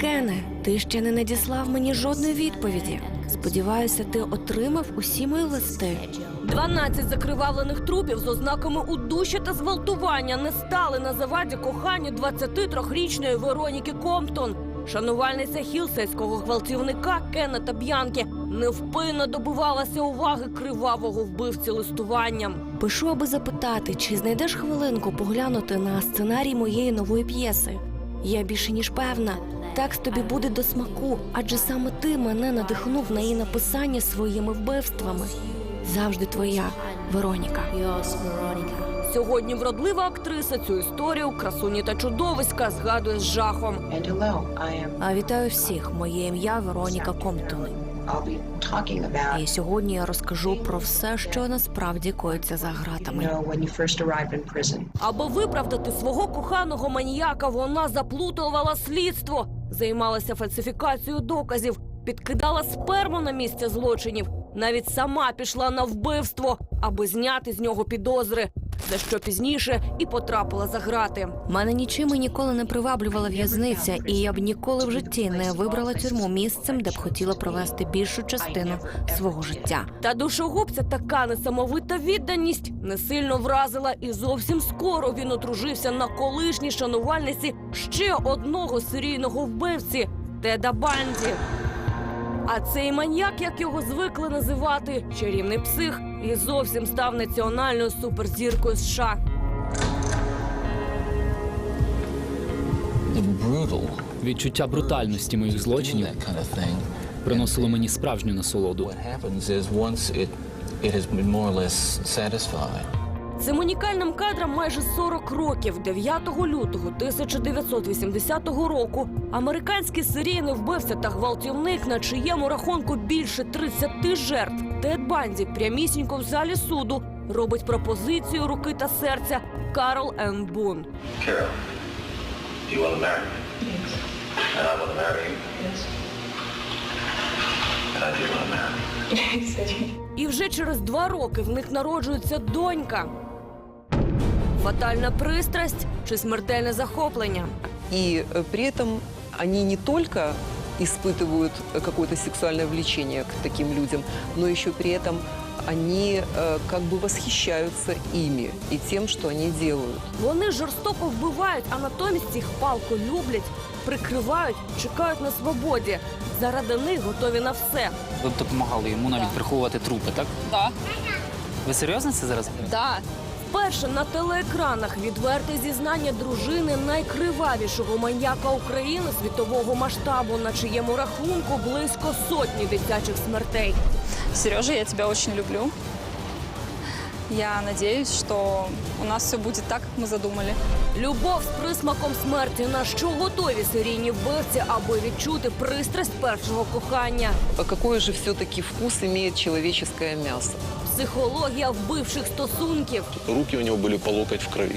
Кене, ти ще не надіслав мені жодної відповіді. Сподіваюся, ти отримав усі мої листи. 12 закривавлених трупів з ознаками удушя та зґвалтування не стали на заваді коханню 23-річної Вероніки Комптон. Шанувальниця хілсейського гвалтівника Кеннета Б'янки невпинно добивалася уваги кривавого вбивці листуванням. Пишу, аби запитати, чи знайдеш хвилинку поглянути на сценарій моєї нової п'єси. Я більше ніж певна, текст тобі буде до смаку, адже саме ти мене надихнув на її написання своїми вбивствами. Завжди твоя Вероніка. Сьогодні вродлива актриса цю історію красуні та чудовиська згадує з жахом. А вітаю всіх. Моє ім'я Вероніка Комптон. І сьогодні я розкажу про все, що насправді коїться за гратами. Аби виправдати свого коханого маніяка, вона заплутувала слідство, займалася фальсифікацією доказів, підкидала сперму на місце злочинів. Навіть сама пішла на вбивство, аби зняти з нього підозри. За що пізніше і потрапила за грати. Мене нічим і ніколи не приваблювала в'язниця, і я б ніколи в житті не вибрала тюрму місцем, де б хотіла провести більшу частину свого життя. Та душогубця така несамовита відданість не сильно вразила, і зовсім скоро він одружився на колишній шанувальниці ще одного серійного вбивці Теда Банді. А цей маньяк, як його звикли називати, чарівний псих, і зовсім став національною суперзіркою США. Відчуття брутальності моїх злочинів приносило мені справжню насолоду. Цим унікальним кадрам майже 40 років. 9 лютого 1980 року. Американський серійний вбивця та гвалтівник, на чиєму рахунку більше 30 жертв, Тед Банді прямісінько в залі суду робить пропозицію руки та серця. Карл Ен Бун. І вже через два роки в них народжується донька Фатальна пристрасть чи смертельне захоплення. И э, при этом они не только испытывают э, какое-то сексуальное влечение к таким людям, но еще при этом они э, как бы восхищаются ими и тем, что они делают. Вони жорстоко вбивають, а натомість їх палко люблять, прикривають, чекають на свободі. Заради них готові на все. Ви б допомагали йому навіть приховувати трупи, так? Да. Ви серйозно це зараз? Да. Вперше на телеекранах відверте зізнання дружини найкривавішого маньяка України світового масштабу, на чиєму рахунку близько сотні дитячих смертей. Сережа, я тебя очень люблю. Я надеюсь, что у нас все будет так, как мы задумали. Любов з присмаком смерті. На що готові серійні вбивці, аби відчути пристрасть першого кохання? А какой же все-таки вкус имеет человеческое мясо? Психологія вбивших стосунків. Руки у него были по локоть в крови.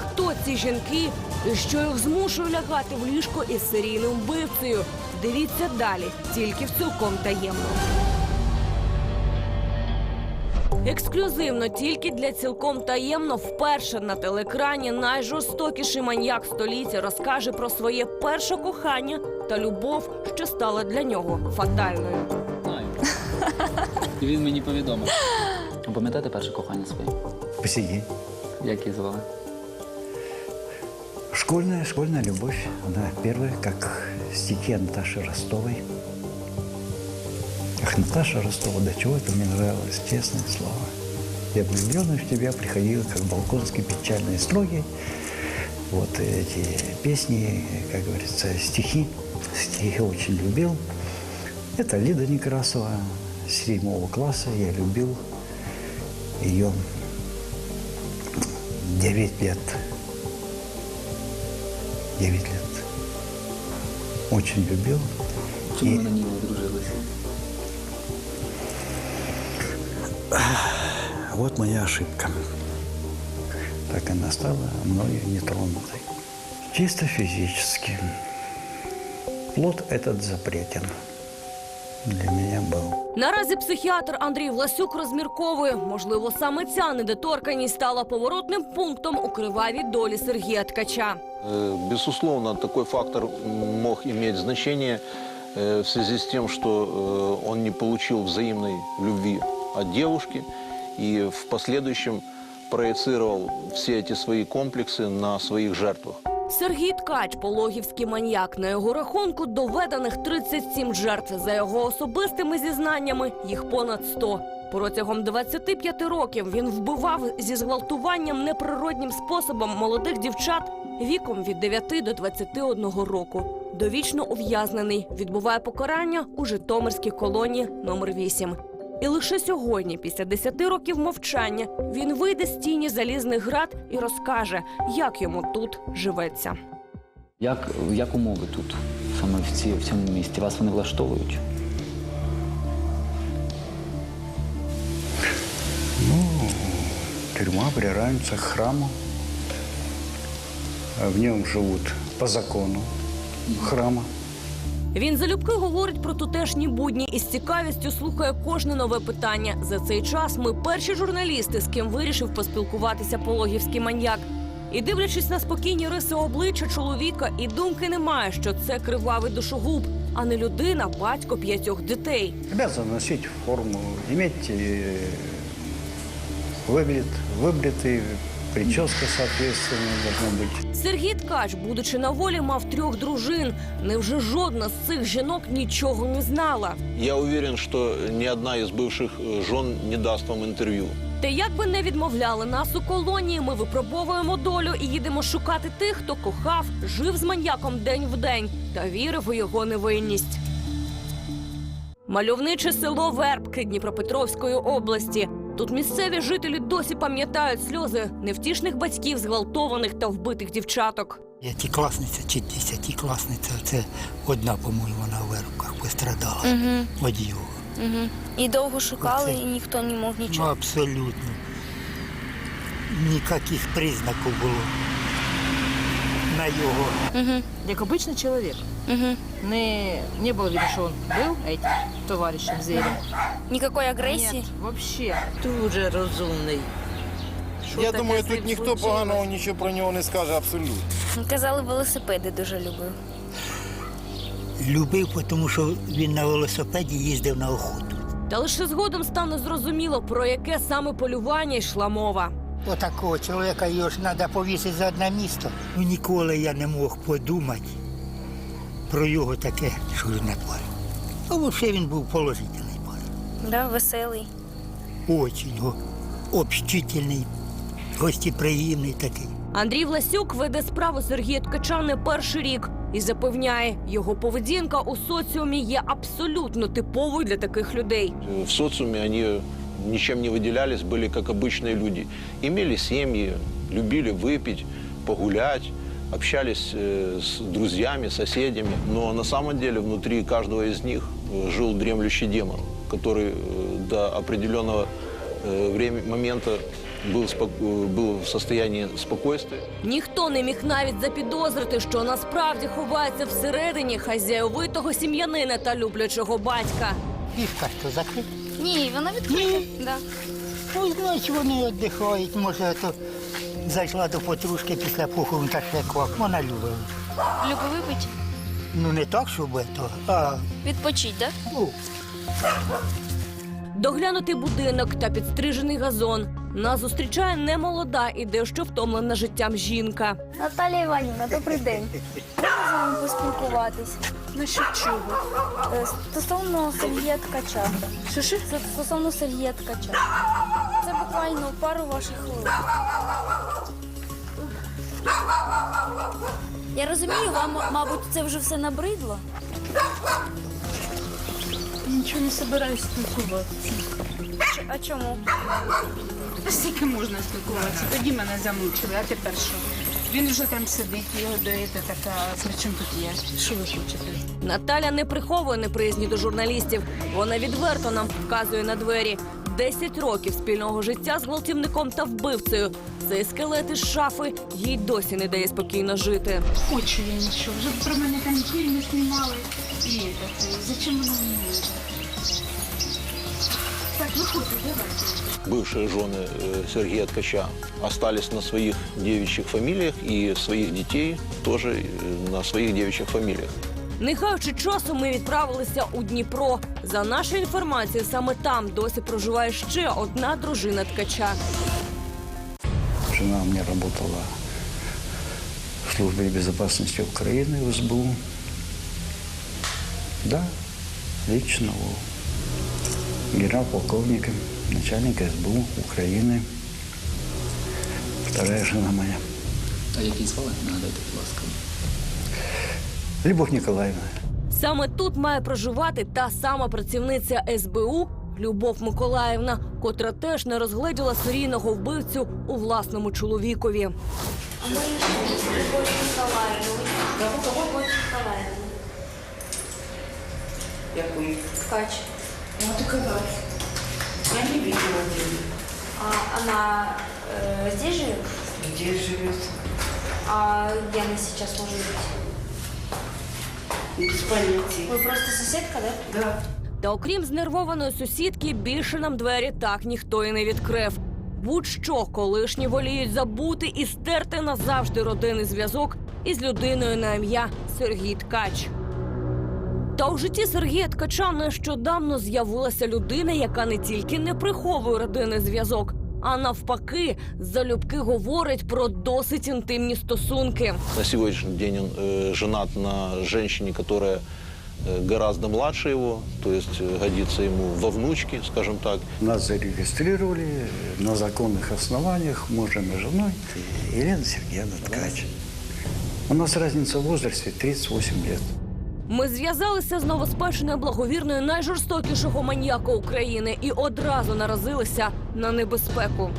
Хто ці жінки і що їх змушує лягати в ліжко із серійним вбивцею? Дивіться далі, тільки в цілком таємно. Ексклюзивно тільки для цілком таємно вперше на телеекрані найжорстокіший маньяк століття розкаже про своє перше кохання та любов, що стала для нього фатальною. Знаю. І він мені повідомив. Пам'ятаєте перше кохання своє? По сей день. Як її звали? Школьная, школьная любовь. Она первая, как стихи Наташи Ростовой. Ах, Наташа Ростова, до чего это мне нравилось, честное слово. Я влюбленный в тебя приходил, как Балконский, печальные строги. Вот эти песни, как говорится, стихи. Стихи очень любил. Это Лида Некрасова с седьмого класса. Я любил ее 9 лет. 9 лет. Очень любил. Чому І- ви на ній не одружилися? Вот моя ошибка. Так она стала мною нетронутой. Чисто физически. Плод этот запретен. для меня был. Наразі психіатр Андрій Власюк розмірковує, можливо, саме ця недоторканність стала поворотним пунктом у кривавій долі Сергія Ткача. Э, Безусловно, такой фактор мог иметь значение э, в связи с тем, что э, он не получил взаимной любви от девушки и в последующем проецировал все эти свои комплексы на своих жертвах. Сергій Ткач, пологівський маньяк. На його рахунку доведених 37 жертв. За його особистими зізнаннями їх понад 100. Протягом 25 років він вбивав зі зґвалтуванням неприроднім способом молодих дівчат віком від 9 до 21 року. Довічно ув'язнений відбуває покарання у Житомирській колонії номер 8. І лише сьогодні, після 10 років мовчання, він вийде з тіні залізних град і розкаже, як йому тут живеться. Як, як умови тут, саме в, ці, в цьому місті? Вас вони влаштовують? Ну, тюрьма приравняется к храму. В нем живут по закону храма. Він залюбки говорить про тутешні будні і з цікавістю слухає кожне нове питання. За цей час ми перші журналісти, з ким вирішив поспілкуватися пологівський маньяк. І дивлячись на спокійні риси обличчя чоловіка, і думки немає, що це кривавий душогуб, а не людина, батько п'ятьох дітей. Обязан носить форму, иметь э, выглядит, выбритый, прическа соответственная должна быть. Сергій Ткач, будучи на волі, мав трьох дружин. Невже жодна з цих жінок нічого не знала? Я уверен, что ни одна из бывших э, жен не даст вам интервью. Та як би не відмовляли нас у колонії, ми випробовуємо долю і їдемо шукати тих, хто кохав, жив з маньяком день в день та вірив у його невинність. Мальовниче село Вербки Дніпропетровської області. Тут місцеві жителі досі пам'ятають сльози невтішних батьків, зґвалтованих та вбитих дівчаток. П'ятикласниця чи десятикласниця, це одна, по-моєму, на вирубках пострадала Угу, від його. угу. І довго шукали, Оце. і ніхто не мог Ну, нічого. абсолютно. Ніяких признаків було на його. Угу, Як обичний чоловік. Угу. Не, не що він був этим товаришем зверем. Ніякої агресії. Нет, вообще. Дуже розумний. Що Я таке думаю, з ним тут ніхто случилось? поганого нічого про нього не скаже абсолютно. Казали, велосипеди дуже любив. Любив, тому що він на велосипеді їздив на охоту. Та лише згодом стане зрозуміло, про яке саме полювання йшла мова. Отакого чоловіка його ж треба повісити за одне місто. Ну ніколи я не мог подумати про його таке, що він не парень. А взагалі він був положительний парень. Да, веселий. Очень го- общительний, гостеприємний такий. Андрій Власюк веде справу Сергія Ткача не перший рік і запевняє, його поведінка у соціумі є абсолютно типовою для таких людей. Э, В социуме они ничем не выделялись, были как обычные люди. Имели семьи, любили выпить, погулять, общались э, с друзьями, соседями. Но на самом деле внутри каждого из них э, жил дремлющий демон, который э, до определенного э, времени, момента был, спок- э, был в состоянии спокойствия. Ніхто не міг навіть запідозрити, що насправді ховається всередині хазяйовитого сім'янина та люблячого батька. Пішка що закрита? Ні, вона відкрита. Да. Ну, значить, вони віддихають. Може, то зайшла до подружки після похорону та ще квак. Вона любила. Любив випить. Ну, не так, щоб то, а Відпочить, да? ну, Доглянутий будинок та підстрижений газон. Нас зустрічає немолода і дещо втомлена життям жінка. Наталія Іванівна, добрий день. Можна з вами поспілкуватись? Ну що чого? Е, Стосовно Сергія Ткача. Що стосовно Сергія Ткача. Це буквально пару ваших хвилин. Я розумію, вам, мабуть, це вже все набридло. Нічого не собираюсь спілкуватися. Ч- А чому? Скільки можна спілкуватися? Тоді мене замучили, а тепер що? Він вже там сидить, його доїти така, при чому тут я? Що ви хочете? Наталя не приховує неприязні до журналістів. Вона відверто нам вказує на двері. Десять років спільного життя з гвалтівником та вбивцею. Цей скелет із шафи їй досі не дає спокійно жити. Хочу я нічого. Вже про мене там фільми знімали. І так, зачем воно мені? Бывшие жены э, Сергея Ткача остались на своих девичьих фамилиях и своих детей тоже э, на своих девичьих фамилиях. Не гаючи часу, ми відправилися у Дніпро. За нашою інформацією, саме там досі проживає ще одна дружина ткача. Жена у меня работала в службе безопасности Украины, в СБУ. Да, лично генерал-полковника, начальника СБУ Украины. Вторая жена моя. А які звали? Нагадайте, будь ласка. Любовь Николаевна. Саме тут має проживати та сама працівниця СБУ Любов Миколаївна, котра теж не розгледіла серійного вбивцю у власному чоловікові. Який? Ткач. Ну, доказать. Я не видела ее. А она э, здесь живет? Где живет? А где она сейчас может быть? Без понятия. Вы просто соседка, да? Да. Та окрім знервованої сусідки, більше нам двері так ніхто і не відкрив. Будь-що колишні воліють забути і стерти назавжди родинний зв'язок із людиною на ім'я Сергій Ткач. Та у житті Сергія Ткача нещодавно з'явилася людина, яка не тільки не приховує родинний зв'язок, а навпаки, залюбки говорить про досить інтимні стосунки. На сегодняшний день он э, женат на женщине, которая э, гораздо младше его, то есть э, годится ему во внучке, скажем так. Нас зарегистрировали на законных основаниях мужем и женой. Елена Сергеевна Ткач. У нас разница в возрасте 38 лет. Ми зв'язалися з новоспеченою благовірною найжорстокішого маніяка України і одразу наразилися на небезпеку.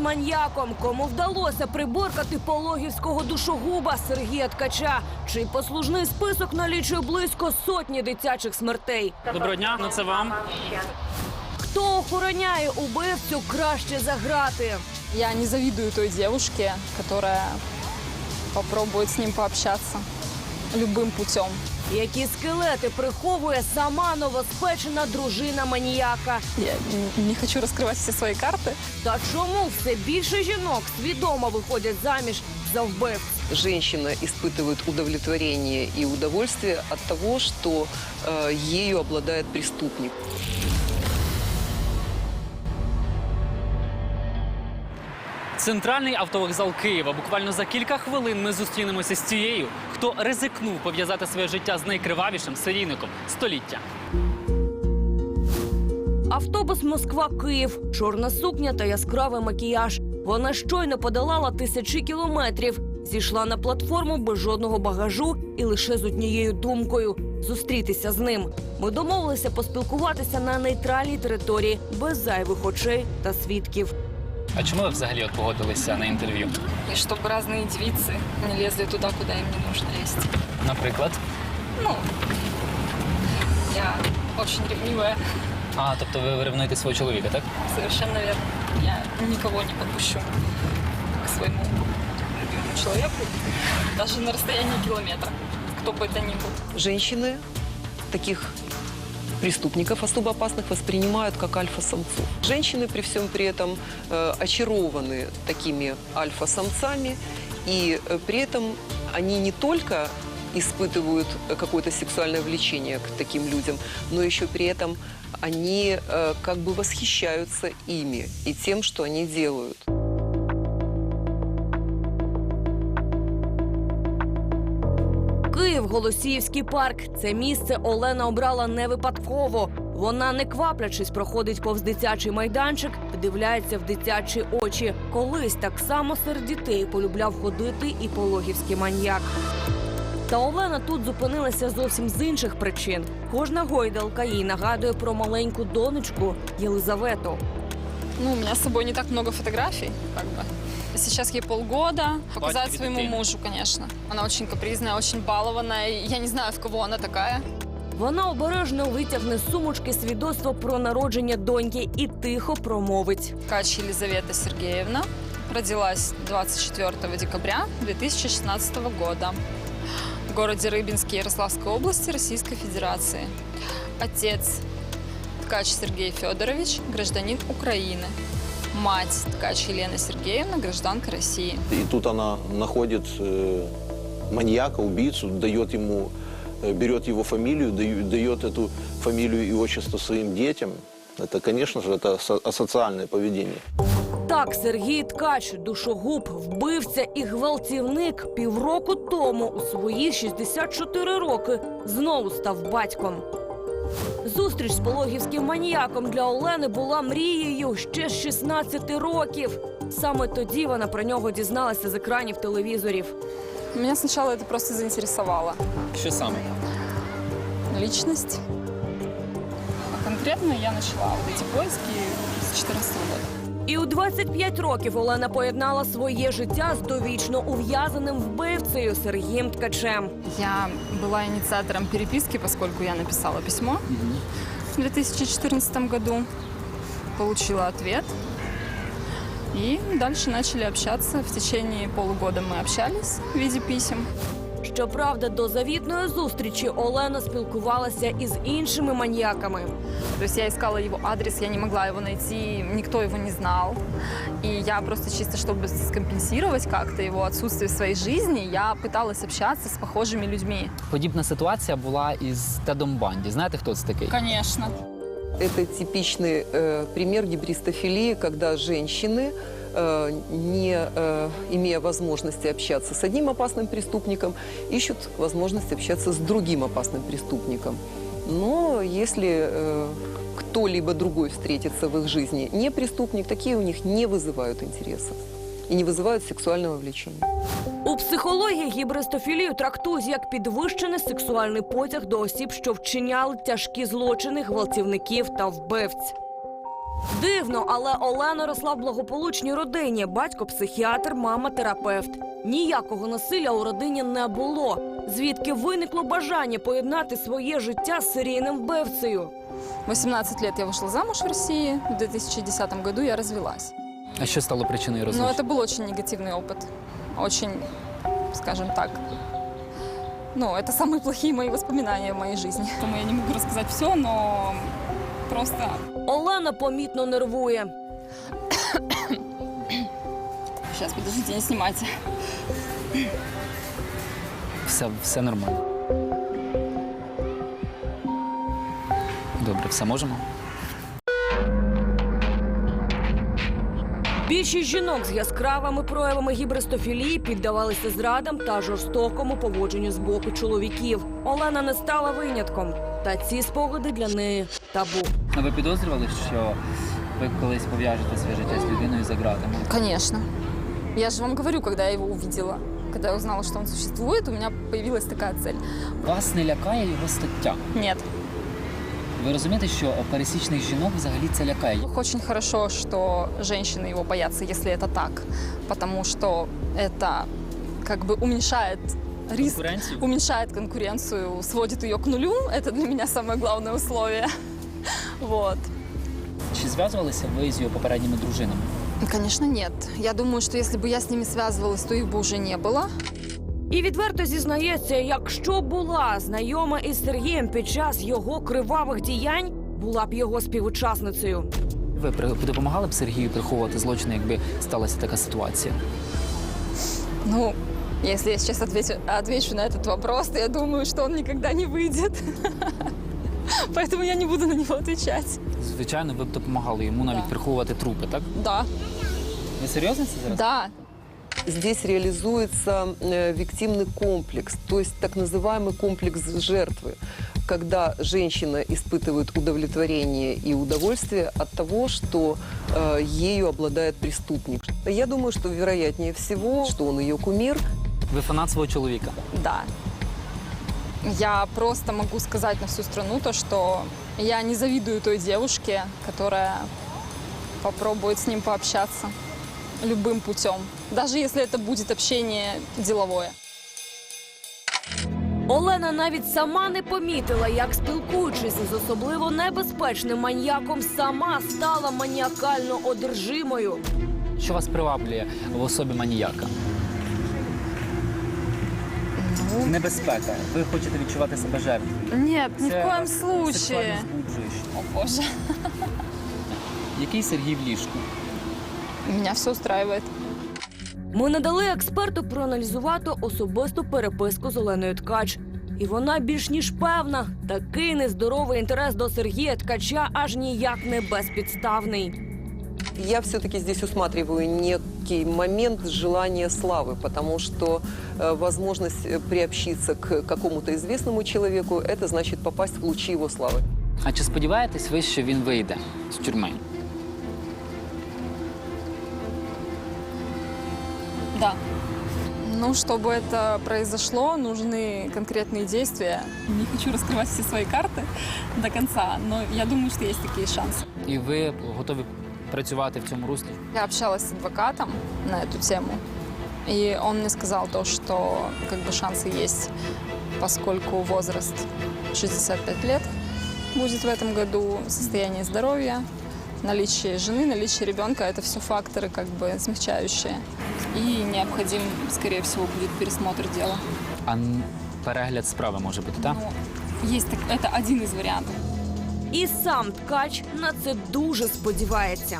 Маньяком, кому вдалося приборкати пологівського душогуба Сергія Ткача, чий послужний список налічує близько сотні дитячих смертей. Доброго дня, ну це вам. Хто охороняє убивцю краще заграти? Я не завидую той девушке, которая попробует с ним пообщаться любым путем Які скелети приховує сама новоспечена дружина маніяка? Я н- не хочу раскрывать все свои карты. Та чому все більше жінок свідомо виходять заміж за вбивць? Женщина испытывает удовлетворение и удовольствие от того, что э, ею обладает преступник. Центральний автовокзал Києва. Буквально за кілька хвилин ми зустрінемося з тією, хто ризикнув пов'язати своє життя з найкривавішим серійником століття. Автобус Москва-Київ, чорна сукня та яскравий макіяж. Вона щойно подолала тисячі кілометрів, зійшла на платформу без жодного багажу і лише з однією думкою зустрітися з ним. Ми домовилися поспілкуватися на нейтральній території без зайвих очей та свідків. А чому ви взагалі от погодилися на інтерв'ю? И чтобы разные девицы не лезли туда, куда им не нужно лезть. Наприклад, Ну, я очень ревнивая, а тобто ви ревнуєте свого чоловіка, так? совершенно верно. Я никого не подпущу к своему любимому человеку, даже на расстоянии километра, кто бы это ни был. Женщины таких преступников особо опасных воспринимают как альфа-самцов. Женщины при всем при этом э, очарованы такими альфа-самцами, и э, при этом они не только испытывают э, какое-то сексуальное влечение к таким людям, но еще при этом они э, как бы восхищаются ими и тем, что они делают. Голосіївський парк. Це місце Олена обрала не випадково. Вона, не кваплячись, проходить повз дитячий майданчик, вдивляється в дитячі очі. Колись так само серед дітей полюбляв ходити і пологівський маньяк. Та Олена тут зупинилася зовсім з інших причин. Кожна гойдалка їй нагадує про маленьку донечку Єлизавету. Ну, у меня с собой не так много фотографий, как бы. Сейчас ей полгода. Показать тебе своему дитину. мужу, конечно. Она очень капризная, очень балованная. Я не знаю, в кого она такая. Вона обережно витягне з сумочки свідоцтво про народження доньки і тихо промовить. Кач Елизавета Сергеевна. Родилась 24 декабря 2016 года в городе Рыбинске Ярославской области Российской Федерации. Отец ткач Сергей Федорович, гражданин Украины Мать ткач Елена Сергеевна, гражданка России. И тут она находит э, маньяка, убийцу, дает ему, э, берет его фамилию, даю- дает эту фамилию и отчество своим детям. Это, конечно же, это со- асоциальное поведение. Так, Сергій Ткач, душогуб, вбивця і гвалтівник півроку тому у свої 64 роки знову став батьком. Зустріч з пологівським маніяком для Олени була мрією ще з 16 років. Саме тоді вона про нього дізналася з екранів телевізорів. Меня сначала это просто заинтересовало. Що саме? Личность. А конкретно я начала вот эти поиски с 14 года. І у 25 років Олена поєднала своє життя з довічно ув'язаним вбивцею Сергієм Ткачем. Я была инициатором переписки, поскольку я написала письмо в 2014 году, получила ответ. И дальше начали общаться. В течение полугода мы общались в виде писем. Щоправда, до завітної зустрічі Олена спілкувалася із іншими маньяками. То есть я искала его адрес, я не могла его найти, никто его не знал. И я просто чисто, чтобы скомпенсировать как-то его отсутствие в своей жизни, я пыталась общаться с похожими людьми. Подібна ситуація була із Тедом Банді. Знаєте, хто це такий? Конечно. Это типичный э, пример гибристофилии, когда женщины, э, не э, имея возможности общаться с одним опасным преступником, ищут возможность общаться с другим опасным преступником. Но если э, кто-либо другой встретится в их жизни не преступник, такие у них не вызывают интереса и не вызывают сексуального влечения. У психології гібристофілію трактують як підвищений сексуальний потяг до осіб, що вчиняли тяжкі злочини, гвалтівників та вбивць. Дивно, але Олена росла в благополучній родині. Батько психіатр, мама терапевт. Ніякого насилля у родині не було. Звідки виникло бажання поєднати своє життя з серійним вбивцею. 18 лет я вышла замуж в России, в 2010 году я развелась. А що стало причиною Но розлучення? это был очень негативный опыт. Очень, скажем так, ну, это самые плохие мои воспоминания в моей жизни. Поэтому я не могу рассказать все, но просто Олена помітно нервує. Зараз, подождите, не знімайте. Все, все нормально. Добре, все можемо. Більшість жінок з яскравими проявами гібристофілії піддавалися зрадам та жорстокому поводженню з боку чоловіків. Олена не стала винятком. Та ці спогади для неї табу. А ви підозрювали, що ви колись пов'яжете своє життя з людиною за ґратами? Конечно. Я же вам говорю, когда я его увидела. Когда я узнала, что он существует, у меня появилась такая цель. Вас не лякає його стаття. Нет. Ви розумієте, що пересічних жінок взагалі це лякає? Очень хорошо, что женщины его боятся, если это так. Потому что это как бы уменьшает риск, Конкуренцию? уменьшает конкуренцию, сводит ее к нулю. Это для меня самое главное условие. Вот. Чи зв'язувалися ви з його попередніми дружинами? Конечно, нет. Я думаю, что если бы я с ними связывалась, то их бы уже не было. І відверто зізнається, якщо була знайома із Сергієм під час його кривавих діянь, була б його співучасницею. Ви при- допомагали б Сергію приховувати злочини, якби сталася така ситуація? Ну, если я сейчас отвечу, отвечу на этот вопрос, то я думаю, что он никогда не выйдет. Поэтому я не буду на него отвечать. Звичайно, ви б допомагали йому навіть приховувати трупи, так? Да. Ви серйозно це зараз? Да. Здесь реализуется э, виктимный комплекс, то есть так называемый комплекс жертвы, когда женщина испытывает удовлетворение и удовольствие от того, что э, ею обладает преступник. Я думаю, что вероятнее всего, что он ее кумир. Ви фанат свого чоловіка. Да. Я просто могу сказать на всю страну то, что я не завидую той девушке, которая попробует с ним пообщаться любым путем, даже если это будет общение деловое. Олена навіть сама не помітила, як спілкуючись з особливо небезпечним маньяком, сама стала маніакально одержимою. Що вас приваблює в особі маніяка? Небезпека. Ви хочете відчувати себе жертвою. Нет, ни в Це коем случае. сексуально. О боже. Який Сергій в ліжку? Меня все устраивает. Ми надали експерту проаналізувати особисту переписку з Оленою Ткач. І вона більш ніж певна, такий нездоровий інтерес до Сергія Ткача аж ніяк не безпідставний. Я все-таки здесь усматриваю некий момент желания славы, потому что э, возможность э, приобщиться к какому-то известному человеку, это значит попасть в лучи его славы. А чи сподіваєтесь ви, що він вийде з тюрми? Да. Ну, чтобы это произошло, нужны конкретные действия. Не хочу раскрывать все свои карты до конца, но я думаю, что есть такие шансы. І ви готові працювати в цьому руслі? Я общалась с адвокатом на эту тему, и он мне сказал то, что как бы шансы есть, поскольку возраст 65 лет будет в этом году, состояние здоровья, наличие жены, наличие ребенка – это все факторы как бы смягчающие. И необходим, скорее всего, будет пересмотр дела. А н- перегляд справи може бути, так? Ну, есть так, это один из вариантов. І сам ткач на це дуже сподівається.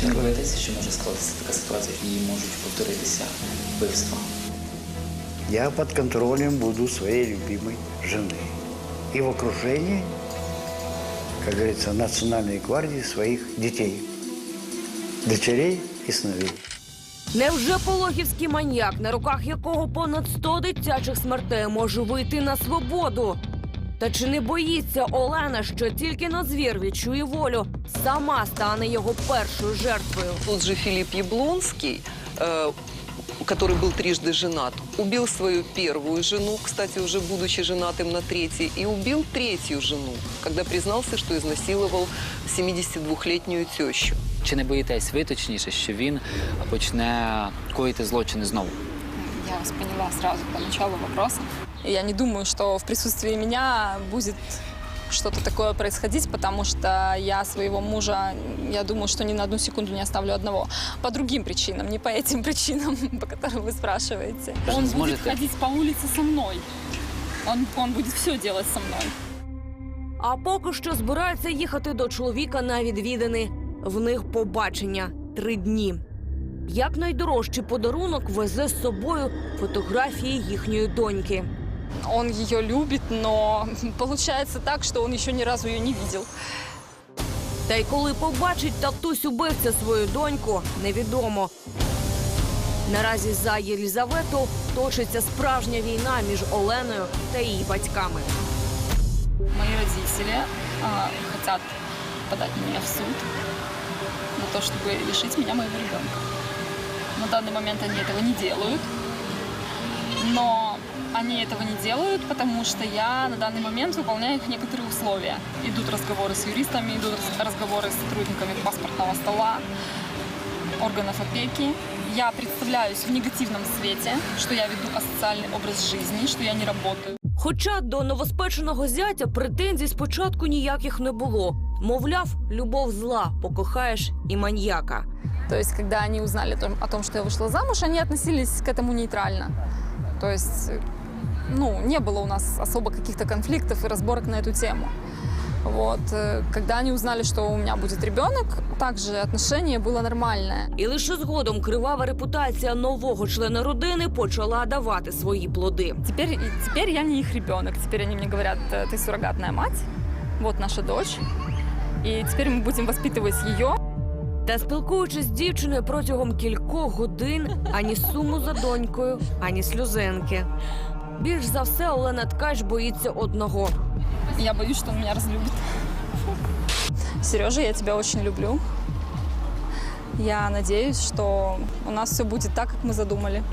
Чи не боїтеся, що може скластися така ситуація і можуть повторитися вбивства? Я под контролем буду своей любимой жены. И в окружении, как говорится, национальной гвардии своих детей, дочерей и сыновей. Невже пологівський маньяк, на руках якого понад 100 дитячих смертей, може вийти на свободу? Та чи не боїться Олена, що тільки на звір відчує волю, сама стане його першою жертвою? Тот же Филипп Яблонский, э, который был трижды женат, убил свою первую жену, кстати, уже будучи женатым на третьей, и убил третью жену, когда признался, что изнасиловал 72-летнюю тещу. Чи не боїтесь ви точніше, що він почне коїти злочини знову? Я вас поняла сразу по началу вопроса. Я не думаю, что в присутствии меня будет что-то такое происходить, потому что я своего мужа, я думаю, что ни на одну секунду не оставлю одного. По другим причинам, не по этим причинам, по которым вы спрашиваете. Он Он будет будет ходить по улице со мной. Он, он будет все делать со мной. А поки що збираються їхати до чоловіка на відвідини. В них побачення три дні. Як найдорожчий подарунок везе з собою фотографії їхньої доньки. Он ее любит, но получается так, что он еще ни разу ее не видел. Та й коли побачить татусь убивця свою доньку, невідомо. Наразі за Єлізавету точиться справжня війна між Оленою та її батьками. Мои родители а, хотят подать на меня в суд на то, чтобы лишить меня моего ребенка. На данный момент они этого не делают, но они этого не делают, потому что я на данный момент выполняю их некоторые условия. Идут разговоры с юристами, идут рас- разговоры с сотрудниками паспортного стола, органов опеки. Я представляюсь в негативном свете, что я веду асоциальный образ жизни, что я не работаю. Хоча до новоспеченого зятя претензій спочатку ніяких не було. Мовляв, любов зла, покохаєш і маньяка. То есть, когда они узнали о том, о том, что я вышла замуж, они относились к этому нейтрально. То есть, э, ну, не было у нас особо каких-то конфликтов и разборок на эту тему. Вот. э, Когда они узнали, что у меня будет ребенок, также отношение было нормальное. І лише згодом кривава репутація нового члена родини почала давати свої плоди. Теперь, и теперь я не их ребенок. Теперь они мне говорят, «Э, ты суррогатная мать, вот наша дочь. И теперь мы будем воспитывать ее. Та спілкуючись з дівчиною протягом кількох годин, ані суму за донькою, ані сльозинки. Більш за все, Олена Ткач боїться одного. Я боюсь, что он меня разлюбит. Сережа, я тебя очень люблю. Я надеюсь, что у нас все будет так, как мы задумали.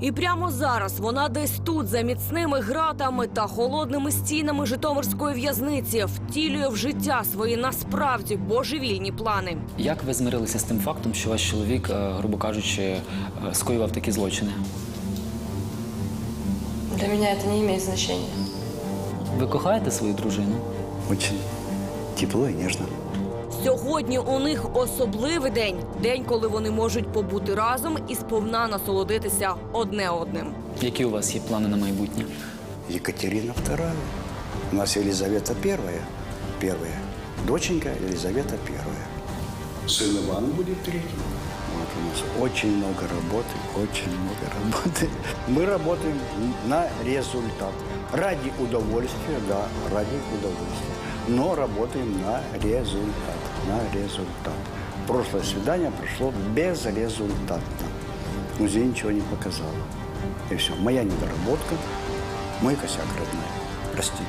І прямо зараз вона десь тут, за міцними гратами та холодними стінами Житомирської в'язниці, втілює в життя свої насправді божевільні плани. Як ви змирилися з тим фактом, що ваш чоловік, е, грубо кажучи, е, скоював такі злочини? Для меня это не имеет значения. Ви кохаєте свою дружину? Очень. тепло и нежно. Сьогодні у них особливий день день, коли вони можуть побути разом і сповна насолодитися одне одним. Які у вас є плани на майбутнє? Екатерина II. У нас Елизавета I. Первая. Доченька Елизавета I. Сын Иван будет третий. Вот у нас очень много работы, очень много работы. Мы работаем на результат. Ради удовольствия, да, ради удовольствия. Но работаем на результат, на результат. Прошлое свидание прошло безрезультатно. Музей ничего не показал. И все. Моя недоработка, мой косяк, родная. Прости.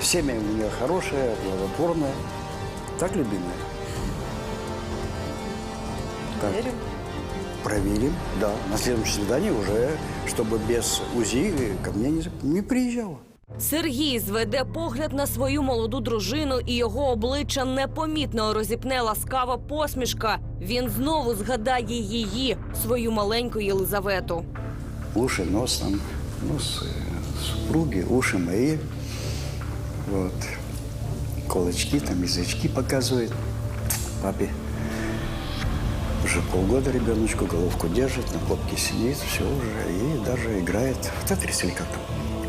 Семя у меня хорошее, плодотворное. Так, любимая? Проверим. Проверим, да. На следующем свидании уже, чтобы без УЗИ ко мне не, не приезжала. Сергій зведе погляд на свою молоду дружину, і його обличчя непомітно розіпне ласкава посмішка. Він знову згадає її, свою маленьку Єлизавету. Уши, нос там, нос э, супруги, уши мои. Вот. Колочки, там язычки показывает. Папе уже полгода ребеночку головку держит, на попке сидит, все уже. И даже играет в тетрис или как там.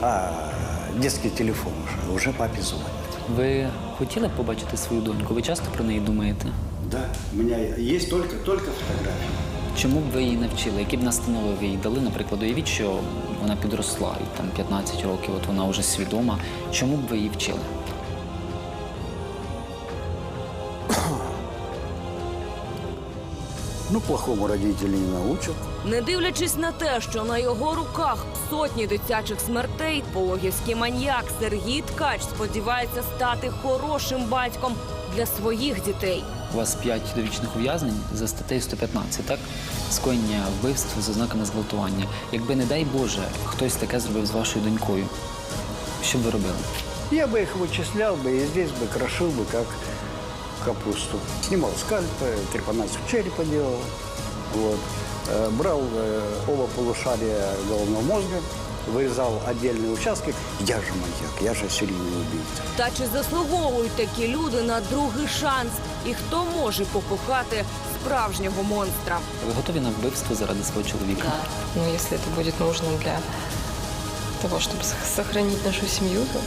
А детский телефон уже, уже папе звонит. Ви хотіли б побачити свою доньку? Ви часто про неї думаєте? Да, у меня есть только, только фотографии. Чому б ви її навчили? Які б настанови ви їй дали? Наприклад, уявіть, що вона підросла і там 15 років, от вона вже свідома. Чому б ви її вчили? Ну, плохому родители не научат. Не дивлячись на те, що на його руках сотні дитячих смертей, пологівський маньяк Сергій Ткач сподівається стати хорошим батьком для своїх дітей. У вас 5 довічних ув'язнень за статтею 115, так? Скоєння вбивств з ознаками зґвалтування. Якби, не дай Боже, хтось таке зробив з вашою донькою, що б ви робили? Я бы их вычислял бы и здесь бы крошил бы как капусту. Снимал скальпы, трепанацию черепа делал. Вот. Э, Брал э, оба полушария головного мозга, вырезал отдельные участки. Я же маньяк, я же серийный убийца. Та чи заслуговують такі люди на другий шанс? І хто може покохати справжнього монстра? Ви готові на вбивство заради свого чоловіка? Но если это будет нужно для того, чтобы сох- сохранить нашу семью, то